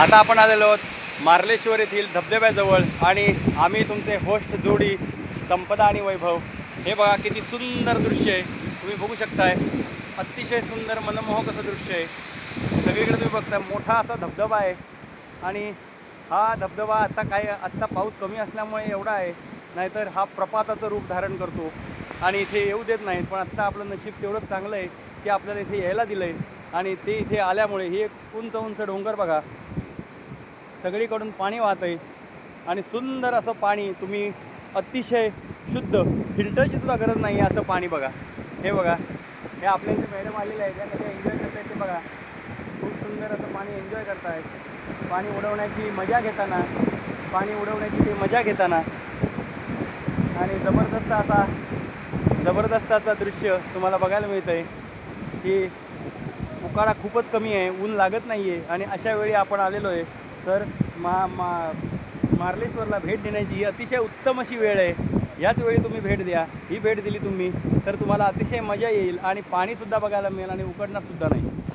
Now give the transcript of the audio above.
आता आपण आलेलो आहोत मार्लेश्वर येथील धबधब्याजवळ आणि आम्ही तुमचे होस्ट जोडी संपदा आणि वैभव. हे बघा किती सुंदर दृश्य आहे. तुम्ही बघू शकताय. अतिशय सुंदर मनमोहक असं दृश्य आहे. सगळीकडे तुम्ही बघताय मोठा असा धबधबा आहे. आणि हा धबधबा आता काय आत्ता पाऊस कमी असल्यामुळे एवढा आहे. नाहीतर हा प्रपाताचं रूप धारण करतो. आणि इथे येऊ देत नाहीत पण आत्ता आपलं नशीब तेवढंच चांगलं आहे की आपल्याला इथे यायला दिलं आहे आणि ते इथे आल्यामुळे हे एक उंच उंच डोंगर बघा. सगळीकडून पाणी वाहत आहे. आणि सुंदर असं पाणी तुम्ही अतिशय शुद्ध फिल्टरची सुद्धा गरज नाही आहे असं पाणी बघा. हे बघा हे आपल्या इथे मॅडम आलेले आहेत त्या कसं एन्जॉय करतायत ते बघा. खूप सुंदर असं पाणी एन्जॉय करतायत पाणी उडवण्याची मजा घेताना पाणी उडवण्याची ते मजा घेताना. आणि जबरदस्त असा जबरदस्त असं दृश्य तुम्हाला बघायला मिळतं आहे की उकाडा खूपच कमी आहे ऊन लागत नाही आहे आणि अशा वेळी आपण आलेलो आहे. तर मा मा मार्लेश्वरला भेट देण्याची ही अतिशय उत्तम अशी वेळ आहे. याच वेळी तुम्ही भेट द्या. ही भेट दिली तुम्ही तर तुम्हाला अतिशय मजा येईल आणि पाणीसुद्धा बघायला मिळेल आणि उकडणारसुद्धा नाही.